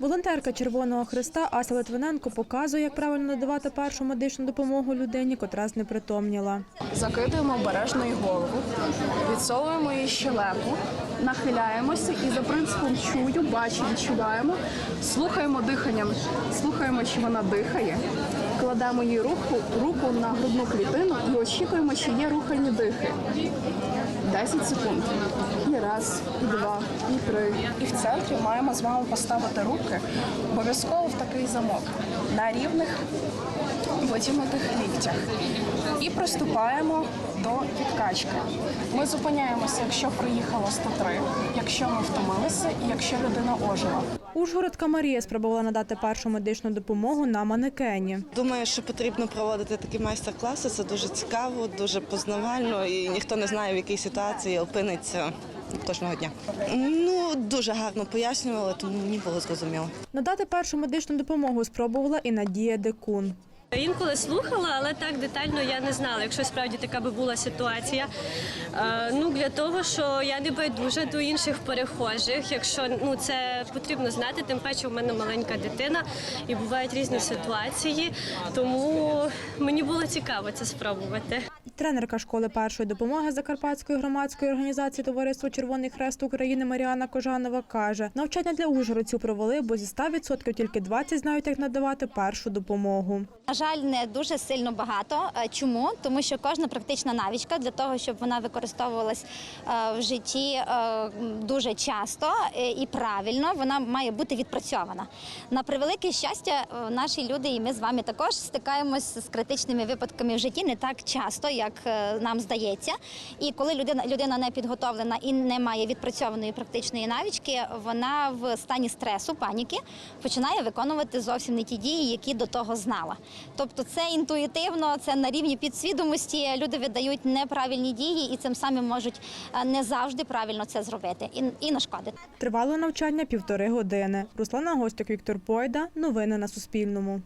Волонтерка Червоного Христа Ася Литвиненко показує, як правильно надавати першу медичну допомогу людині, котра знепритомніла. Закидуємо обережно її голову, відсовуємо її щелепу, нахиляємося і за принципом чую, бачу, відчуваємо, слухаємо диханням, слухаємо, чи вона дихає, кладемо її руку, руку на грудну клітину і очікуємо, чи є рухані дихи. 10 секунд. Раз, і два, і три. І в центрі маємо з вами поставити руки обов'язково в такий замок на рівних витягнутих ліктях. І приступаємо до відкачки. Ми зупиняємося, якщо приїхало 103, якщо ми втомилися і якщо людина ожила. Ужгородка Марія спробувала надати першу медичну допомогу на манекені. Думаю, що потрібно проводити такі майстер-класи. Це дуже цікаво, дуже познавально, і ніхто не знає, в якій ситуації опиниться кожного дня. Ну дуже гарно пояснювали, тому мені було зрозуміло. Надати першу медичну допомогу спробувала і Надія Декун. Інколи слухала, але так детально я не знала, якщо справді така би була ситуація. Е, ну для того, що я не байдужа до інших перехожих. Якщо ну це потрібно знати, тим паче у мене маленька дитина і бувають різні ситуації. Тому мені було цікаво це спробувати. Тренерка школи першої допомоги Закарпатської громадської організації Товариство Червоний Хрест України Маріана Кожанова каже, навчання для ужгородців провели, бо зі 100% тільки 20 знають, як надавати першу допомогу. На жаль, не дуже сильно багато. Е, Чому? Тому що кожна практична навичка для того, щоб вона використовувалась е, в житті е, дуже часто і правильно, вона має бути відпрацьована. На превелике щастя, наші люди, і ми з вами також стикаємось з критичними випадками в житті не так часто, як нам здається. І коли людина людина не підготовлена і не має відпрацьованої практичної навички, вона в стані стресу, паніки починає виконувати зовсім не ті дії, які до того знала. Тобто, це інтуїтивно, це на рівні підсвідомості. Люди видають неправильні дії і цим самим можуть е, не завжди правильно це зробити і, і нашкодити. Тривало навчання півтори години. Руслана Гостюк, Віктор Пойда. Новини на Суспільному.